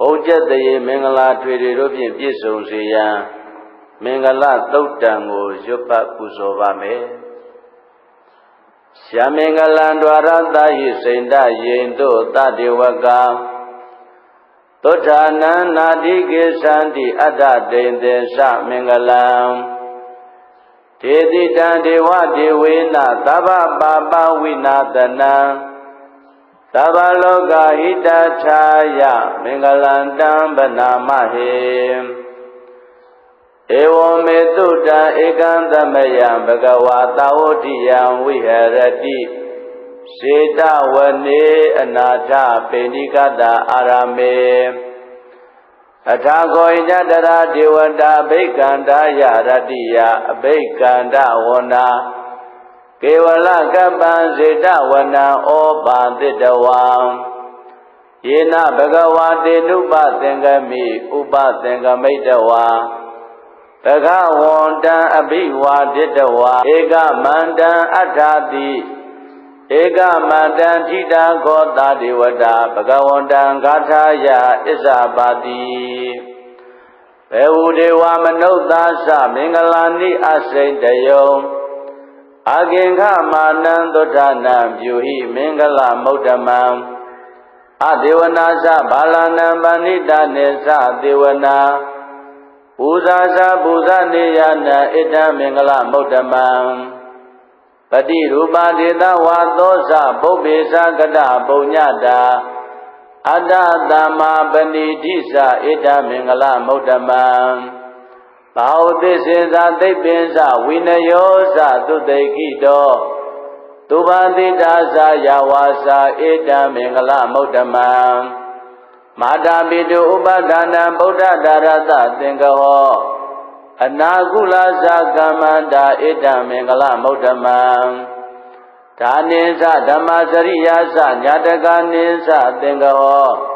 ဘုံကျက်တရေမင်္ဂလာထွေတွေတို့ဖြင့်ပြည့်စုံစေရန်မင်္ဂလာသုတ်တံကိုရွတ်ပတ်ပူဇော်ပါမယ်ရှာမင်္ဂလံ द्वार တာယိစိန္ဒယိန်တို့တတေဝကသုဋ္ဌာနံနာတိကေသန္တိအတ္တတိန်သေသမင်္ဂလံဒေတိတံဒေဝဒေဝေနသဗ္ဗပါပဝိနာတနံ သဗ္ဗလောကဟိတထာယမင်္ဂလံတံဗနာမဟေဧဝမေတုတံဧကံသမယံဘဂဝါတာဝတိယံဝိဟရတိစေတဝနေအနာထပေဏိကတာအာရမေအထာခောဣဇတရာဒေဝတာအဘိကန္တာယရတ္တိယအဘိကန္တဝနာ ကေဝလကပ္ပံစေတဝနံဩပါတိတဝံယေနဘဂဝါတေနုပသင်္ကမိဥပသင်္ကမိတဝါဘဂဝန္တံအဘိဝါဒိတဝါဧကမန္တံအထာတိဧကမန္တံထိတာခောတာဒေဝတာဘဂဝန္တံဂါထာယဣဇာပါတိဘေဝဒေဝမနုဿာသမင်္ဂလာနိအစိန်တယုံ အကင်္ခမာနံသုဒ္ဓနာပြုဟိမင်္ဂလမௌဓမံအဒေဝနာသဘာလနံပဏိတနေသဒေဝနာပူဇာသပူဇာနေယနာဣတံမင်္ဂလမௌဓမံပတိရူပဒေသဝါသောဇပုပ္ပေသကတပုညတာအတ္တသမ္မာပဏိတိသဣတံမင်္ဂလမௌဓမံ ဘာဝသစ္စေသာသိပ္ပင်္စဝိနယောဇသုတိကိတောသူဘာတိတာဇာယဝါစာဧတံမင်္ဂလမௌဓမံမာတာပိတုဥပဒါနံဗုဒ္ဓဒါရတသင်္ကဟောအနာကုလဇာကမ္မန္တာဧတံမင်္ဂလမௌဓမံဒါနိသဓမ္မစရိယာသညာတကနိသသင်္ကဟော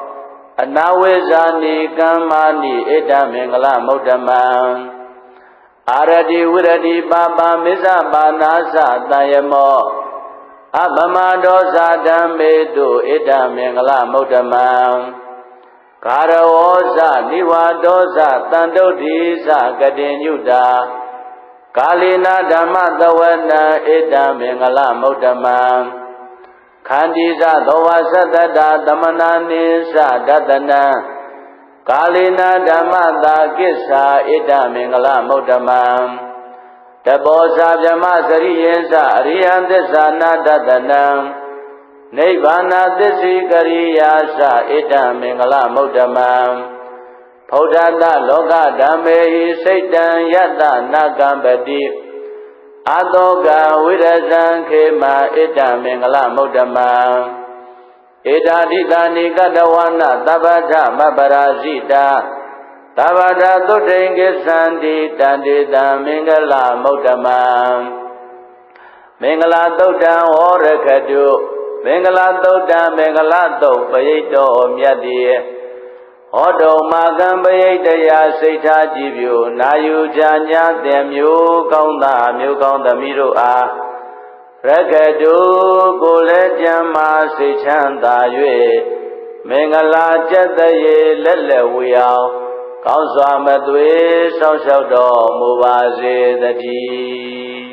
အနာဝိဇာနိကမ္မာနိဣဒ္ဓမင်္ဂလမௌဓမံအာရတိဝရတိပါပါမစ္ဆပါနာသတယမောအပမဒောဇာဓမ္မေတုဣဒ္ဓမင်္ဂလမௌဓမံကာရဝောဇနိဝါဒောဇတန်တုဋ္ဌိဇကတိညုတာကာလိနာဓမ္မသဝနံဣဒ္ဓမင်္ဂလမௌဓမံ ခန္တီဇသောဝသတ္တတာသမနာနိသဒတနံကာလိနာဓမ္မတာကိစ္ဆာဣဒ္ဓမင်္ဂလမௌဓမံတဘောဇာဗြဟ္မစရိယေသအရိယသစ္စာနာဒတနံနိဗ္ဗာနသစ္စိကရိယာသဣဒ္ဓမင်္ဂလမௌဓမံဖௌဒတလောကဓမ္မေဟိစိတ်တံယတနာကံပတိ အတောကဝိရဇံခေမဣတ္တမင်္ဂလမௌဓမံဣဒာတိတာနိကတဝနာသဗ္ဗထမပရာဇိတာသဗ္ဗထသုတိင်္ကိသန္တိတန္တိတံမင်္ဂလမௌဓမံမင်္ဂလာသုတ်တံဟောရခတုမင်္ဂလာသုတ်တံမင်္ဂလာသုတ်ပရိတ်တော်မြတ်တည်း ဟောတုံမာကံပရိတ်တရားစိတ်ထားကြည်ပြူနာယူကြညာတဲ့မျိုးကောင်းသားမျိုးကောင်းသမီးတို့အားရကတုကိုလည်းကြံမာစိတ်ချမ်းသာ၍မင်္ဂလာကျက်တရေလက်လက်ဝေအောင်ကောင်းစွာမသွေဆောင်းလျှောက်တော်မူပါစေတည်း